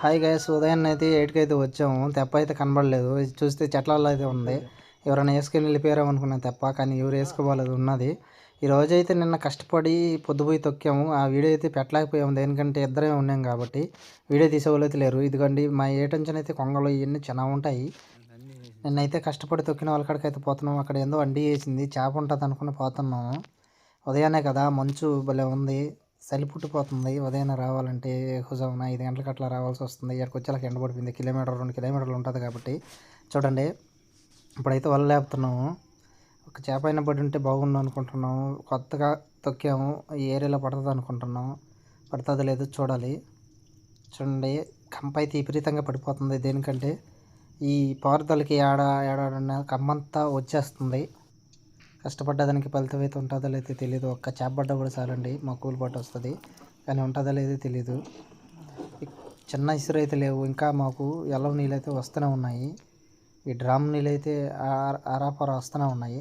Hi guys ఉదయం అయితే ఎయిట్కి అయితే వచ్చాము. తెప్ప అయితే కనబడలేదు. ఇది చూస్తే చెట్లలో అయితే ఉంది. ఎవరైనా వేసుకొని వెళ్ళిపోయారేమో అనుకున్నాను తెప్ప కానీ ఎవరు వేసుకోవాలేదు ఉన్నది. ఈ రోజు అయితే నిన్న కష్టపడి పొద్దుపోయి తొక్కాము. ఆ వీడియో అయితే పెట్టలేకపోయాము. దేనికంటే ఇద్దరే ఉన్నాం కాబట్టి వీడియో తీసేవాళ్ళు లేరు. ఇదిగోండి మా ఏటంచన అయితే కొంగలు ఇవన్నీ చాలా ఉంటాయి. నిన్నైతే కష్టపడి తొక్కిన వాళ్ళ కాడికి అయితే పోతున్నాం అక్కడ ఏందో వండి వేసింది. చేప ఉంటుంది అనుకుని పోతున్నాము. ఉదయాన్నే కదా మంచు భలే ఉంది. చలి పుట్టిపోతుంది. ఉదయం రావాలంటే హుజామున ఐదు గంటలకు అట్లా రావాల్సి వస్తుంది. ఇక్కడికి వచ్చేలాకి ఎండ పడిపోయింది. కిలోమీటర్ రెండు కిలోమీటర్లు ఉంటుంది కాబట్టి. చూడండి ఇప్పుడైతే వల్ల లేపుతున్నాము. ఒక చేప అయినా పడి ఉంటే బాగుండు అనుకుంటున్నాము. కొత్తగా తొక్కాము. ఈ ఏరియాలో పడుతుంది అనుకుంటున్నాము. పడుతుంది లేదు చూడాలి. చూడండి కంప అయితే విపరీతంగా పడిపోతుంది దేనికంటే ఈ పారుదలకి ఏడ ఏడాడున్న కమ్మంతా వచ్చేస్తుంది. కష్టపడ్డదానికి ఫలితం అయితే ఉంటుందో లేదో తెలియదు ఒక్క చేప పడ్డ కూడా చాలండి మా కూలి వస్తుంది. కానీ ఉంటుందో లేదో తెలియదు చిన్న ఇసురు అయితే లేవు. ఇంకా మాకు ఎల్లవ నీళ్ళు అయితే వస్తూనే ఉన్నాయి. ఈ డ్రామ్ నీళ్ళు అయితే ఆరాపర ఆరాపార వస్తూనే ఉన్నాయి.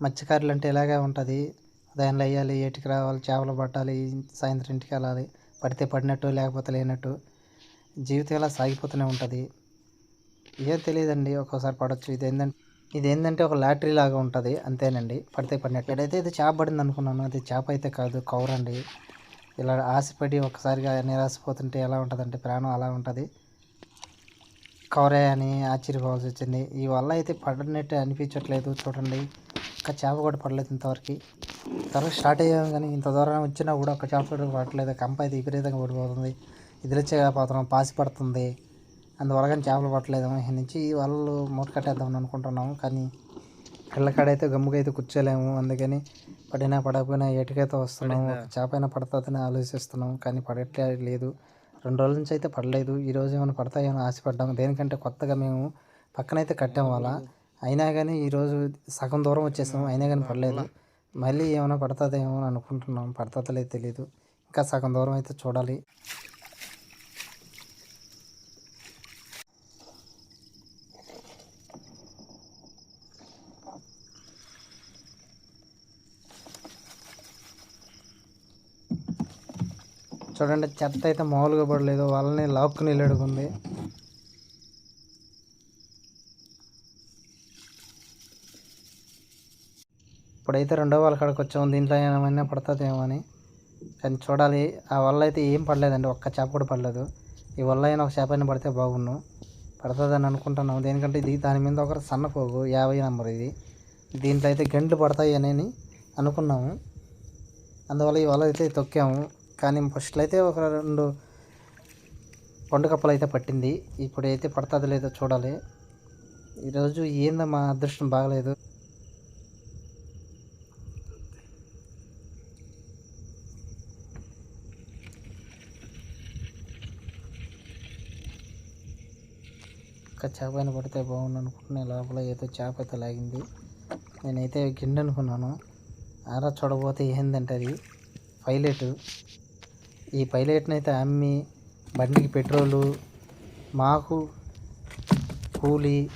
మత్స్యకారులు అంటే ఇలాగే ఉంటుంది. ఉదయం వేయాలి ఏటికి రావాలి చేపలు పట్టాలి సాయంత్రం ఇంటికి వెళ్ళాలి పడితే పడినట్టు లేకపోతే లేనట్టు జీవితం ఇలా సాగిపోతూనే ఉంటుంది. ఏం తెలియదండి ఒక్కోసారి పడవచ్చు ఇది ఏంటంటే ఇది ఏంటంటే ఒక లాటరీ లాగా ఉంటుంది అంతేనండి. పడితే పడినట్టు. ఇక్కడైతే ఇది చేప పడింది అనుకున్నాను అది చేప అయితే కాదు కౌరండి. ఇలా ఆశపడి ఒకసారిగా నిరాశపోతుంటే ఎలా ఉంటుందంటే ప్రాణం అలా ఉంటుంది. కవరే అని ఆశ్చర్యపోవాల్సి వచ్చింది. ఈ వల్ల అయితే పడినట్టు అనిపించట్లేదు చూడండి. ఒక చేప కూడా పడలేదు ఇంతవరకు. తర్వాత స్టార్ట్ అయ్యాము కానీ ఇంత దూరం వచ్చినా కూడా ఒక చేప కూడా పడట్లేదు కంప అయితే విపరీతంగా పడిపోతుంది ఇదిలిచ్చే పోతున్నాం. పాసి పడుతుంది. అందువల్ల కానీ చేపలు పట్టలేదు నుంచి వాళ్ళు మూట కట్టేద్దామని అనుకుంటున్నాము. కానీ ఇళ్ళకాడైతే గమ్ముగా అయితే కూర్చోలేము. అందుకని పడినా పడకపోయినా ఏటికైతే వస్తున్నాము చేప అయినా పడుతుందని ఆలోచిస్తున్నాము. కానీ పడట్లే లేదు. రెండు రోజుల నుంచి అయితే పడలేదు. ఈ రోజు ఏమైనా పడతాయేమో ఆశపడ్డాము. దేనికంటే కొత్తగా మేము పక్కనైతే కట్టాము వాళ్ళ అయినా కానీ ఈరోజు సగం దూరం వచ్చేసాము. అయినా కానీ పడలేదు. మళ్ళీ ఏమైనా పడుతుందేమో అని అనుకుంటున్నాం పడుతుందో లేదు తెలియదు ఇంకా సగం దూరం అయితే చూడాలి. చూడండి చెత్త అయితే మామూలుగా పడలేదు. వాళ్ళని లాక్కుని వెళ్ళడుకుంది ఇప్పుడైతే రెండో వాళ్ళ కాడికి వచ్చాము. దీంట్లో ఏమైనా పడుతుందేమో అని కానీ చూడాలి ఆ వల్ల అయితే ఏం పడలేదండి. ఒక్క చేప కూడా పడలేదు. ఈ వల్ల అయినా ఒక చేప అయినా పడితే బాగుండు. పడుతుందని అనుకుంటున్నాము. దేనికంటే ఇది దాని మీద ఒక సన్నపోగు యాభై నెంబర్ ఇది. దీంట్లో అయితే గంటలు పడతాయి అని అనుకున్నాము. అందువల్ల ఈ వల అయితే తొక్కాము. కానీ ఫస్ట్లో అయితే ఒక రెండు పండు కప్పలు అయితే పట్టింది. ఇప్పుడు అయితే పడుతుందో లేదో చూడాలి. ఈరోజు ఏందో మా అదృష్టం బాగలేదు. ఒక్క చేప పడితే బాగుండు అనుకుంటున్నా లోపల ఏదో చేప అయితే లాగింది. నేనైతే గిండి అనుకున్నాను. ఆరా చూడబోతే ఏందంటే అది? పైలట్. ఈ పైలట్ని అయితే అమ్మి బండికి పెట్రోలు మాకు కూలి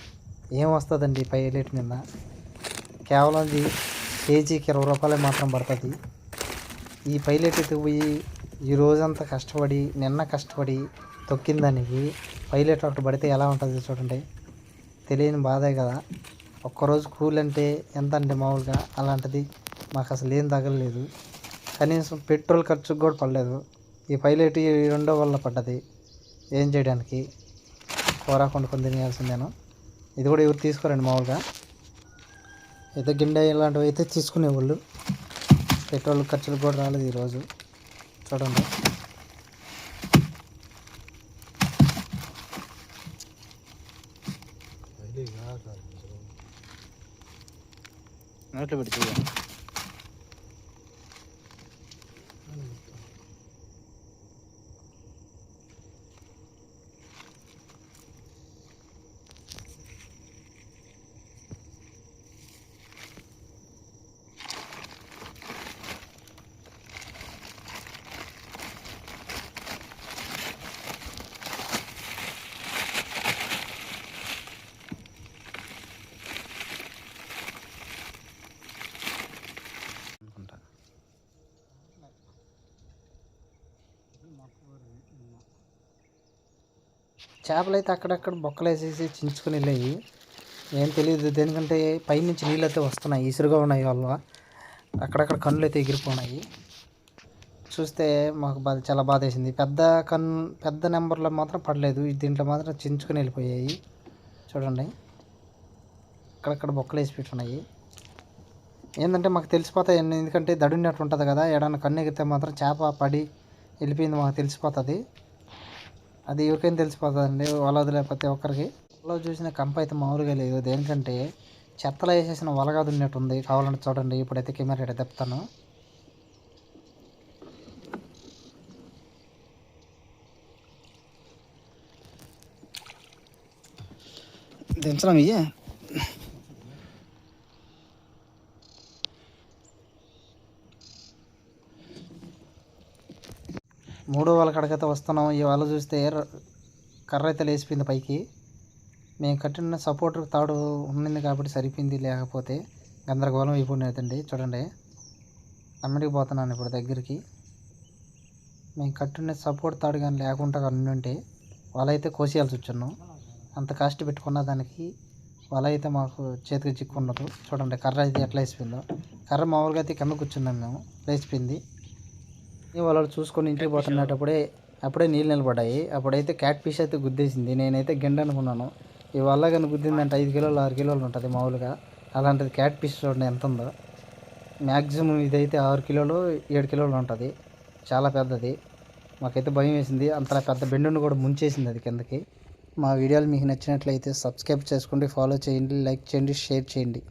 ఏం వస్తుందండి పైలట్ మీద? కేవలం ఇది కేజీకి ఇరవై రూపాయలే మాత్రం పడుతుంది. ఈ పైలట్ అయితే పోయి ఈ రోజంతా కష్టపడి నిన్న కష్టపడి తొక్కిన దానికి పైలట్ ఒకటి పడితే ఎలా ఉంటుంది చూడండి. తెలియని బాధే కదా. ఒక్కరోజు కూల్ అంటే ఎంత అంటే మామూలుగా? అలాంటిది మాకు అసలు ఏం తగలలేదు. కనీసం పెట్రోల్ ఖర్చుకు కూడా పడలేదు. ఈ పైలట్ ఈ రెండో వల్ల పడ్డది. ఏం చేయడానికి? కూర కొనుక్కొని తినేయాల్సిందేను? ఇది కూడా ఎవరు తీసుకోరండి మామూలుగా? అయితే గిండె ఇలాంటివి అయితే తీసుకునేవాళ్ళు. పెట్రోల్ ఖర్చులు కూడా రాలేదు ఈరోజు. చూడండి. నోట్లో పెట్టి చేపలు అయితే అక్కడక్కడ బొక్కలు వేసేసి చించుకుని వెళ్ళాయి. ఏం తెలియదు దేనికంటే పైనుంచి నీళ్ళు అయితే వస్తున్నాయి ఇసురుగా ఉన్నాయి వల్ల అక్కడక్కడ కన్నులు అయితే ఎగిరిపోయినాయి చూస్తే మాకు బాధ చాలా బాధ వేసింది పెద్ద కన్ పెద్ద నెంబర్లో మాత్రం పడలేదు. దీంట్లో మాత్రం చించుకొని వెళ్ళిపోయాయి. చూడండి. అక్కడక్కడ బొక్కలు వేసి పెట్టున్నాయి. ఏంటంటే మాకు తెలిసిపోతాయి ఎందుకంటే దడున్నట్టు ఉంటుంది కదా ఏడన్నా కన్ను ఎగిరితే మాత్రం చేప పడి వెళ్ళిపోయింది మాకు తెలిసిపోతుంది. అది ఎవరికైనా తెలిసిపోతుందండి వల లేకపోతే ప్రతి ఒక్కరికి. వలలో చూసిన కంప అయితే మామూలుగా లేదు. దేనికంటే చెత్తలో వేసేసిన వలగాదు ఉన్నట్టుంది కావాలంటే చూడండి ఇప్పుడైతే కెమెరా ఇక్కడ తెప్తాను దించడం ఇయ్యే. మూడో వాళ్ళ కడకైతే వస్తున్నాం. ఈ వాళ్ళ చూస్తే కర్ర అయితే లేచిపోయింది పైకి. మేము కట్టిన సపోర్ట్ తాడు ఉండింది కాబట్టి సరిపోయింది లేకపోతే గందరగోళం అయిపోయినదండి చూడండి. అమ్మడికి పోతున్నాను ఇప్పుడు దగ్గరికి. మేము కట్టిన సపోర్ట్ తాడు కానీ లేకుండా కానీ ఉంటే వాళ్ళైతే కోసేయాల్సి వచ్చున్నాం అంత కాస్ట్ పెట్టుకున్న దానికి వల అయితే మాకు చేతికి చిక్కుండదు చూడండి కర్ర అయితే ఎట్లా వేసిపోయిందో. కర్ర మామూలుగా అయితే కింద కూర్చున్నాం మేము. లేచిపోయింది. వాళ్ళు చూసుకొని ఇంటికి పోతున్నప్పుడే అప్పుడే నీళ్ళు నిలబడ్డాయి. అప్పుడైతే క్యాట్ ఫిష్ అయితే గుద్దేసింది. నేనైతే గెండ అనుకున్నాను. వల్ల కానీ గుద్దిందంటే ఐదు కిలోలు ఆరు కిలోలు ఉంటుంది మామూలుగా. అలాంటిది క్యాట్ ఫిష్ చూడండి ఎంత ఉందో. మ్యాక్సిమం ఇదైతే ఆరు కిలోలు ఏడు కిలోలు ఉంటుంది. చాలా పెద్దది. మాకైతే భయం వేసింది. అంతలా పెద్ద బెండును కూడా ముంచేసింది అది కిందకి. మా వీడియోలు మీకు నచ్చినట్లయితే సబ్స్క్రైబ్ చేసుకోండి ఫాలో చేయండి లైక్ చేయండి షేర్ చేయండి.